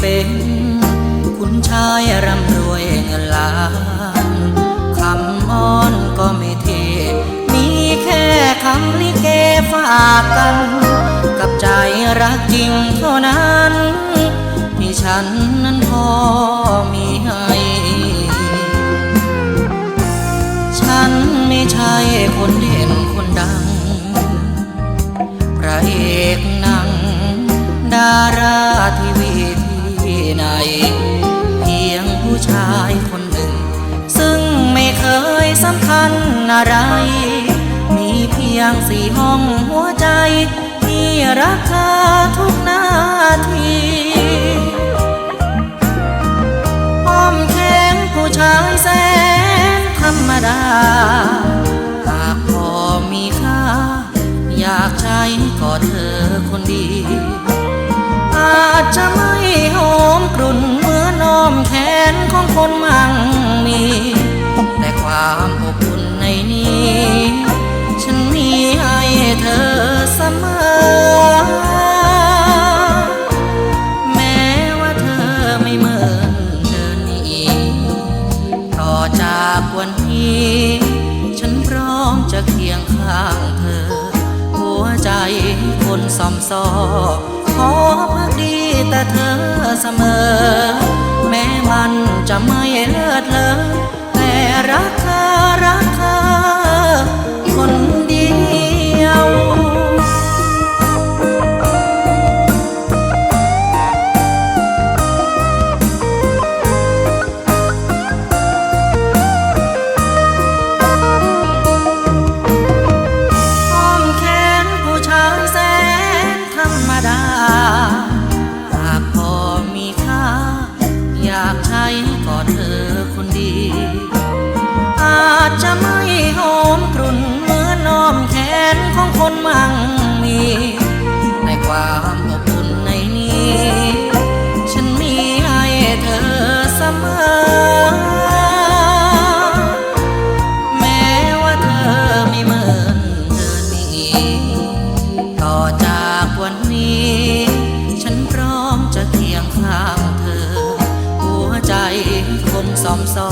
เป็น คุณชายร่ำรวยเงินล้านคำอ้อนก็ไม่เท มีแค่คำลิเกฝากกัน กับใจรักจริงเท่านั้น ที่ฉันนั้นพอมีให้ ฉันไม่ใช่คนเด่นคนดัง พระเอกหนัง สำคัญอะไร มีเพียงสี่ห้องหัวใจที่รักเธอทุกนาทีอ้อมแขนผู้ชายแสนธรรมดา หากพอมีค่า อยากใช้ก็เธอคนดี อาจจะไม่หอมกลุ่นเหมือนอ้อมแขนของคนมั่ง ความอบอุ่นในนี้ ฉันมีให้เธอเสมอ แม้ว่าเธอไม่เหมือนเดินนี้ต่อจากวันนี้ ฉันพร้อมจะเคียงข้างเธอ หัวใจคนสอมซอขอพักดีแต่เธอเสมอ แม้มันจะไม่เลิศเลอ รักเธอรัก มอแม้ว่าเธอไม่เมือนเธอนี้ต่อจากวันนี้ฉันพร้อมจะเคียงข้างเธอหัวใจคนสอมซอ